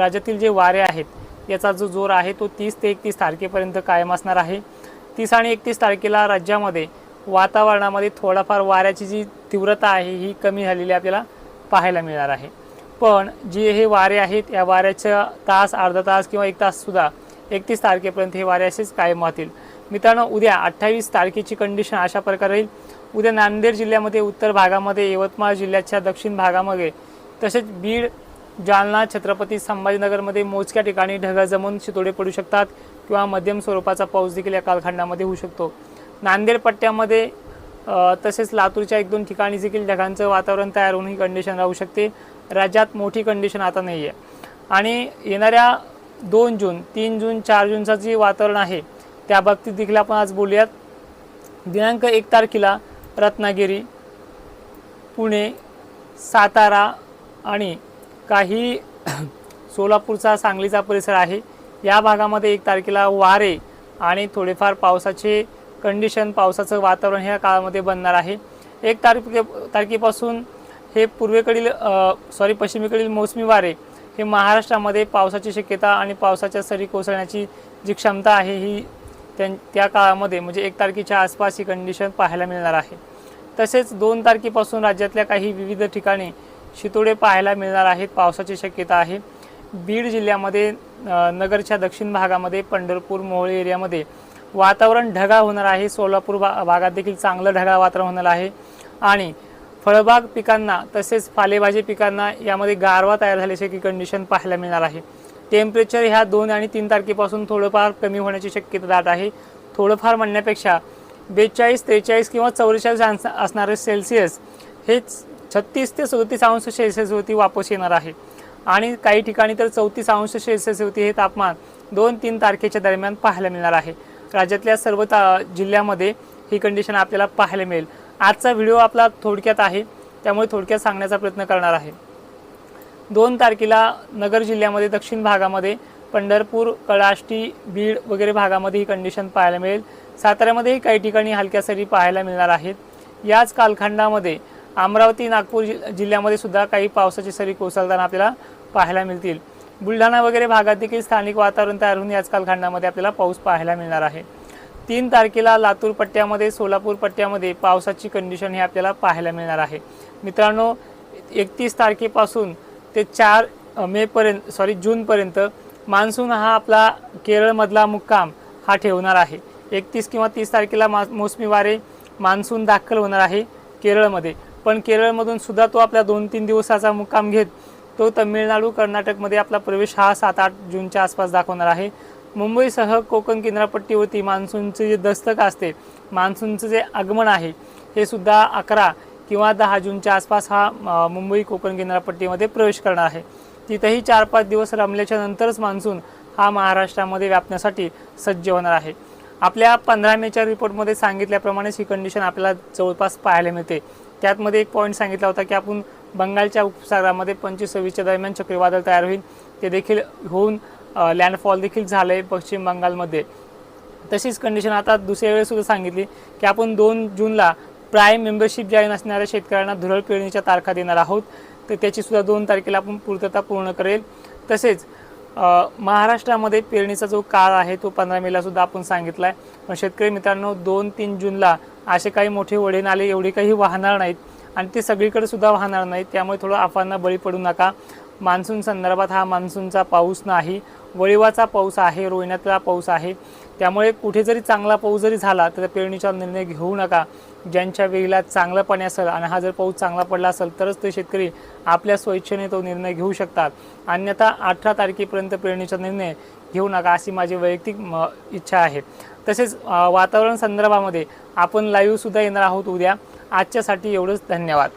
राज्यातील जे वारे आहेत याचा जो जोर आहे तो तीस ते एकतीस तारखेपर्यंत कायम असणार आहे. तीस आणि एकतीस तारखेला राज्यामध्ये वातावरणामध्ये थोडाफार वाऱ्याची जी तीव्रता आहे ही कमी झालेली आपल्याला पाहायला मिळणार आहे. पण जे हे वारे आहेत या वाऱ्याच्या तास अर्धा तास किंवा एक ताससुद्धा एकतीस तारखेपर्यंत हे वारे असेच कायम राहतील. मित्रांनो उद्या अठ्ठावीस तारखेची कंडिशन अशा प्रकारे राहील. उद्या नांदेड जिल्ह्यामध्ये उत्तर भागामध्ये यवतमाळ जिल्ह्याच्या दक्षिण भागामध्ये तसेच बीड जालना छत्रपती संभाजीनगरमध्ये मोजक्या ठिकाणी ढगाळ जमून शितोडे पडू शकतात किंवा मध्यम स्वरूपाचा पाऊस देखील या कालखंडामध्ये होऊ शकतो. नांदेड पट्ट्यामध्ये तसेच लातूरच्या एक दोन ठिकाणी देखील ढगांचं वातावरण तयार होऊन ही कंडिशन राहू शकते. राज्यात मोठी कंडिशन आता नाही आहे आणि येणाऱ्या दोन जून तीन जून चार जूनचं जे वातावरण आहे त्या बाबतीत देखील आपण आज बोलूयात. दिनांक एक तारखेला रत्नागिरी पुणे सातारा आणि काही सोलापूरचा सांगलीचा परिसर आहे. या भागामध्ये एक तारखेला वारे आणि थोडेफार पावसाचे कंडिशन पावसाचं वातावरण ह्या काळामध्ये बनणार आहे. एक तारखे तारखेपासून हे पूर्वेकडील सॉरी पश्चिमेकडील मोसमी वारे हे महाराष्ट्रामध्ये पावसाची शक्यता आणि पावसाच्या सरी कोसळण्याची जी क्षमता आहे ही त्यां त्या काळामध्ये म्हणजे एक तारखेच्या आसपास ही कंडिशन पाहायला मिळणार आहे. तसेच दोन तारखेपासून राज्यातल्या काही विविध ठिकाणी शितोडे पाहायला मिळणार आहेत पावसाची शक्यता आहे. बीड जिल्ह्यामध्ये नगरच्या दक्षिण भागामध्ये पंढरपूर मोहोळ एरियामध्ये वातावरण ढगाळ होणार आहे. सोलापूर भा भागात देखील चांगलं ढगाळ वातावरण होणार आहे. आणि फळबाग पिकांना तसेच पालेभाजी पिकांना यामध्ये गारवा तयार झाल्याची कंडिशन पाहायला मिळणार आहे. टेम्परेचर ह्या दोन आणि तीन तारखेपासून थोडंफार कमी होण्याची शक्यता दाट आहे. थोडंफार म्हणण्यापेक्षा बेचाळीस त्रेचाळीस किंवा चौवेचाळीस असणारे सेल्सिअस हेच छत्तीस ते सदतीस अंश सेल्सिअसवरती वापस येणार आहे. आणि काही ठिकाणी तर चौतीस अंश सेल्सिअसवरती हे तापमान दोन तीन तारखेच्या दरम्यान पाहायला मिळणार आहे. राज्यातल्या सर्व ता जिल्ह्यामध्ये ही कंडिशन आपल्याला पाहायला मिळेल. आजचा व्हिडिओ आपला थोडक्यात आहे. त्यामुळे थोडक्यात सांगण्याचा प्रयत्न करणार आहे. दोन तारखेला नगर जिल्ह्यामध्ये दक्षिण भागामध्ये पंढरपूर कळाष्टी बीड वगैरे भागामध्ये ही कंडिशन पाहायला मिळेल. साताऱ्यामध्येही काही ठिकाणी हलक्या सरी पाहायला मिळणार आहेत. याच कालखंडामध्ये अमरावती नागपूर जिल्ह्यामध्ये सुद्धा काही पावसाची सरी कोसळताना आपल्याला पाहायला मिळतील. बुलढाणा वगैरे भागात देखील स्थानिक वातावरण तयार होऊन याच कालखंडामध्ये आपल्याला पाऊस पाहायला मिळणार आहे. तीन तारखेला लातूर पट्ट्यामध्ये सोलापूर पट्ट्यामध्ये पावसाची कंडिशन ही आपल्याला पाहायला मिळणार आहे. मित्रांनो एकतीस तारखेपासून ते चार मेपर्यंत सॉरी जूनपर्यंत मान्सून हा आपला केरळमधला मुक्काम हा ठेवणार आहे. एकतीस किंवा तीस तारखेला मा मोसमी वारे मान्सून दाखल होणार आहे केरळमध्ये. पण केरळमधून सुद्धा तो आपला दोन तीन दिवसाचा मुक्काम घेत तो तमिळनाडू कर्नाटकमध्ये आपला प्रवेश हा सात आठ जूनच्या आसपास दाखवणार आहे. मुंबईसह कोकण किनारपट्टीवरती मान्सूनचे जे दस्तक असते मान्सूनचं जे आगमन आहे हे सुद्धा अकरा किंवा दहा जूनच्या आसपास हा मुंबई कोकण किनारपट्टीमध्ये प्रवेश करणार आहे. तिथेही चार पाच दिवस रमल्याच्या नंतरच मान्सून हा महाराष्ट्रामध्ये व्यापण्यासाठी सज्ज होणार आहे. आपल्या पंधरा मेच्या रिपोर्टमध्ये सांगितल्याप्रमाणेच ही कंडिशन आपल्याला जवळपास पाहायला मिळते. त्यातमध्ये एक पॉईंट सांगितला होता की आपण बंगालच्या उपसागरामध्ये पंचवीस सव्वीसच्या दरम्यान चक्रीवादळ तयार होईल. ते देखील होऊन लँडफॉल देखील झालं आहे पश्चिम बंगालमध्ये. तशीच कंडिशन आता दुसऱ्या वेळेसुद्धा सांगितली की आपण दोन जूनला प्राईम मेंबरशिप जॉईन असणाऱ्या शेतकऱ्यांना धुरळ पेरणीच्या तारखा देणार आहोत. तर त्याचीसुद्धा दोन तारखेला आपण पूर्तता पूर्ण करेल. तसेच महाराष्ट्रामध्ये पेरणीचा जो काळ आहे तो पंधरा मेला सुद्धा आपण सांगितला आहे पण शेतकरी मित्रांनो दोन तीन जूनला असे काही मोठे वडे नाले एवढे काही वाहणार नाहीत. आणि ते सगळीकडे सुद्धा वाहणार नाहीत. त्यामुळे थोडं आफांना बळी पडू नका. मान्सून संदर्भात हा मान्सूनचा पाऊस नाही. वळिवाचा पाऊस आहे रोहिण्यातला पाऊस आहे. त्यामुळे कुठे जरी चांगला पाऊस जरी झाला तर पेरणीचा निर्णय घेऊ नका. ज्यांच्या वेळेला चांगलं पाणी असेल आणि हा जर पाऊस चांगला पडला असेल तरच ते शेतकरी आपल्या स्वेच्छेने तो निर्णय घेऊ शकतात. अन्यथा अठरा तारखेपर्यंत पेरणीचा निर्णय घेऊ नका अशी माझी वैयक्तिक म, इच्छा आहे. तसेच वातावरण संदर्भामध्ये आपण लाईव्हसुद्धा येणार आहोत उद्या. आजच्यासाठी एवढंच. धन्यवाद.